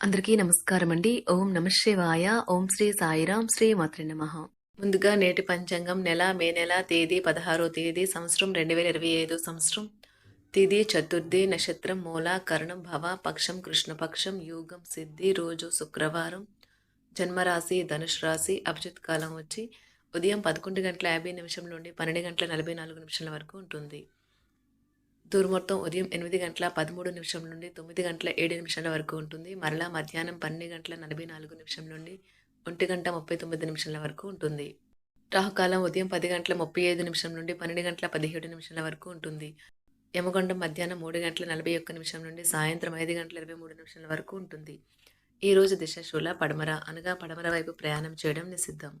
అందరికీ నమస్కారం అండి ఓం నమశివాయ ఓం శ్రీ సాయిరాం శ్రీ మాత్రి నమ. ముందుగా నేటి పంచాంగం నెల మే నెల తేదీ పదహారో తేదీ సంవత్సరం రెండు వేల ఇరవై ఐదు సంవత్సరం. తిది చతుర్థి నక్షత్రం మూల కరణం భవ పక్షం కృష్ణపక్షం యోగం సిద్ధి రోజు శుక్రవారం. జన్మరాశి ధనుష్ రాశి అభిజిత్ కాలం వచ్చి ఉదయం పదకొండు గంటల యాభై నిమిషం నుండి పన్నెండు గంటల నలభై నాలుగు నిమిషాల వరకు ఉంటుంది. దుర్ముహూర్తం ఉదయం ఎనిమిది గంటల పదమూడు నిమిషం నుండి తొమ్మిది గంటల ఏడు నిమిషాల వరకు ఉంటుంది. మరలా మధ్యాహ్నం పన్నెండు గంటల నలభై నాలుగు నిమిషం నుండి ఒంటి గంట ముప్పై తొమ్మిది నిమిషాల వరకు ఉంటుంది. రాహుకాలం ఉదయం పది గంటల ముప్పై ఐదు నిమిషం నుండి పన్నెండు గంటల పదిహేడు నిమిషాల వరకు ఉంటుంది. యమగొండం మధ్యాహ్నం మూడు గంటల నలభై ఒక్క నిమిషం నుండి సాయంత్రం ఐదు గంటల ఇరవై మూడు నిమిషాల వరకు ఉంటుంది. ఈ రోజు దిశ శూల పడమర అనగా పడమర వైపు ప్రయాణం చేయడం నిషిద్ధం.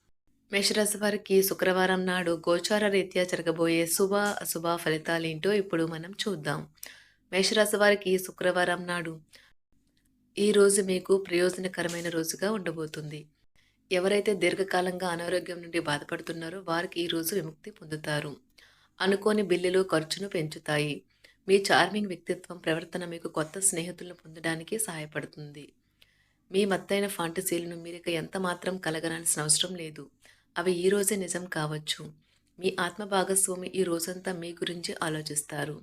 మేషరాశి వారికి శుక్రవారం నాడు గోచార రీత్యా జరగబోయే శుభ అశుభ ఫలితాలేంటో ఇప్పుడు మనం చూద్దాం. మేషరాశి వారికి శుక్రవారం నాడు ఈ రోజు మీకు ప్రయోజనకరమైన రోజుగా ఉండబోతుంది. ఎవరైతే దీర్ఘకాలంగా అనారోగ్యం నుండి బాధపడుతున్నారో వారికి ఈ రోజు విముక్తి పొందుతారు. అనుకోని బిల్లులు ఖర్చును పెంచుతాయి. మీ చార్మింగ్ వ్యక్తిత్వం ప్రవర్తన మీకు కొత్త స్నేహితులను పొందడానికి సహాయపడుతుంది. మీ మత్తైన ఫాంటసీలను మీరిక ఎంత మాత్రం కలగనాల్సిన అవసరం లేదు. అవి ఈ రోజే నిజం కావచ్చు. మీ ఆత్మ భాగస్వామి ఈ రోజంతా మీ గురించి ఆలోచిస్తారు.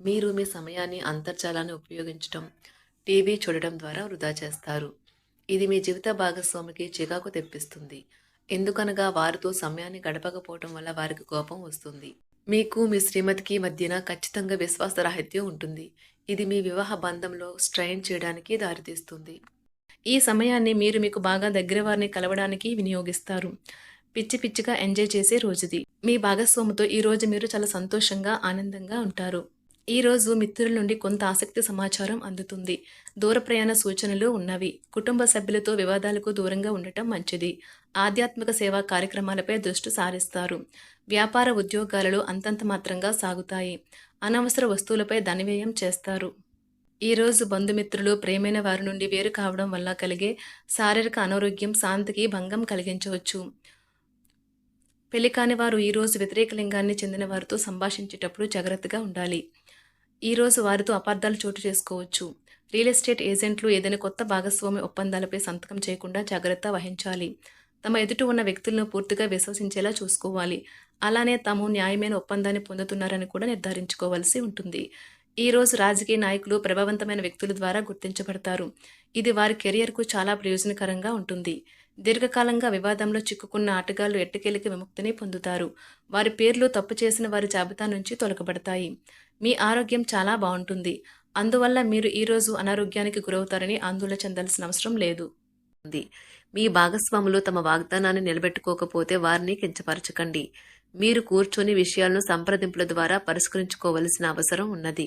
మీరు మీ సమయాన్ని అంతర్జాలాన్ని ఉపయోగించడం టీవీ చూడడం ద్వారా వృధా చేస్తారు. ఇది మీ జీవిత భాగస్వామికి చికాకు తెప్పిస్తుంది. ఎందుకనగా వారితో సమయాన్ని గడపకపోవటం వల్ల వారికి కోపం వస్తుంది. మీకు మీ శ్రీమతికి మధ్యన ఖచ్చితంగా విశ్వాసరాహిత్యం ఉంటుంది. ఇది మీ వివాహ బంధంలో స్ట్రైన్ చేయడానికి దారితీస్తుంది. ఈ సమయాన్ని మీరు మీకు బాగా దగ్గర వారిని కలవడానికి వినియోగిస్తారు. పిచ్చి పిచ్చిగా ఎంజాయ్ చేసే రోజుది. మీ భాగస్వామితో ఈ రోజు మీరు చాలా సంతోషంగా ఆనందంగా ఉంటారు. ఈ రోజు మిత్రుల నుండి కొంత ఆసక్తి సమాచారం అందుతుంది. దూర ప్రయాణ సూచనలు ఉన్నవి. కుటుంబ సభ్యులతో వివాదాలకు దూరంగా ఉండటం మంచిది. ఆధ్యాత్మిక సేవా కార్యక్రమాలపై దృష్టి సారిస్తారు. వ్యాపార ఉద్యోగాలలో అంతంత మాత్రంగా సాగుతాయి. అనవసర వస్తువులపై ధనవ్యయం చేస్తారు. ఈ రోజు బంధుమిత్రులు ప్రేమైన వారి నుండి వేరు కావడం వల్ల కలిగే శారీరక అనారోగ్యం శాంతికి భంగం కలిగించవచ్చు. పెళ్ళి కాని వారు ఈరోజు వ్యతిరేక లింగాన్ని చెందిన వారితో సంభాషించేటప్పుడు జాగ్రత్తగా ఉండాలి. ఈరోజు వారితో అపార్థాలు చోటు చేసుకోవచ్చు. రియల్ ఎస్టేట్ ఏజెంట్లు ఏదైనా కొత్త భాగస్వామి ఒప్పందాలపై సంతకం చేయకుండా జాగ్రత్త వహించాలి. తమ ఎదుట ఉన్న వ్యక్తులను పూర్తిగా విశ్వసించేలా చూసుకోవాలి. అలానే తాము న్యాయమైన ఒప్పందాన్ని పొందుతున్నారని కూడా నిర్ధారించుకోవాల్సి ఉంటుంది. ఈ రోజు రాజకీయ నాయకులు ప్రభావవంతమైన వ్యక్తుల ద్వారా గుర్తించబడతారు. ఇది వారి కెరియర్కు చాలా ప్రయోజనకరంగా ఉంటుంది. దీర్ఘకాలంగా వివాదంలో చిక్కుకున్న ఆటగాళ్ళు ఎట్టకేలికి విముక్తిని పొందుతారు. వారి పేర్లు తప్పు చేసిన వారి జాబితా నుంచి తొలగబడతాయి మీ ఆరోగ్యం చాలా బాగుంటుంది. అందువల్ల మీరు ఈరోజు అనారోగ్యానికి గురవుతారని ఆందోళన చెందాల్సిన అవసరం లేదు. మీ భాగస్వాములు తమ వాగ్దానాన్ని నిలబెట్టుకోకపోతే వారిని కించపరచకండి. మీరు కూర్చొని విషయాలను సంప్రదింపుల ద్వారా పరిష్కరించుకోవలసిన అవసరం ఉన్నది.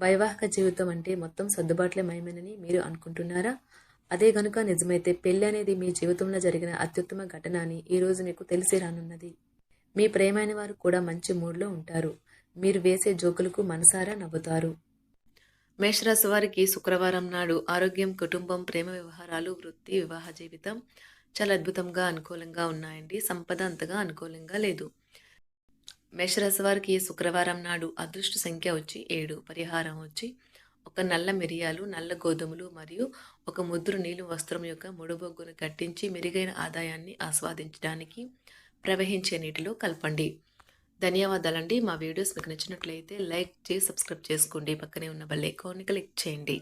వైవాహిక జీవితం అంటే మొత్తం సర్దుబాట్లే మయమేనని మీరు అనుకుంటున్నారా? అదే గనుక నిజమైతే పెళ్ళి అనేది మీ జీవితంలో జరిగిన అత్యుత్తమ ఘటన అని ఈరోజు మీకు తెలిసి రానున్నది. మీ ప్రేమైన వారు కూడా మంచి మూడ్లో ఉంటారు. మీరు వేసే జోకులకు మనసారా నవ్వుతారు. మేషరాశి వారికి శుక్రవారం నాడు ఆరోగ్యం కుటుంబం ప్రేమ వ్యవహారాలు వృత్తి వివాహ జీవితం చాలా అద్భుతంగా అనుకూలంగా ఉన్నాయండి. సంపద అంతగా అనుకూలంగా లేదు. మేషరాశి వారికి శుక్రవారం నాడు అదృష్ట సంఖ్య వచ్చి ఏడు పరిహారం వచ్చి ఒక నల్ల మిరియాలు నల్ల గోధుమలు మరియు ఒక ముద్రు నీళ్ళు వస్త్రం యొక్క ముడుబొగ్గును కట్టించి మెరుగైన ఆదాయాన్ని ఆస్వాదించడానికి ప్రవహించే నీటిలో కలపండి. ధన్యవాదాలండి. మా వీడియోస్ మీకు నచ్చినట్లయితే లైక్ చేసి సబ్స్క్రైబ్ చేసుకోండి. పక్కనే ఉన్న బెల్ ఐకాన్ని క్లిక్ చేయండి.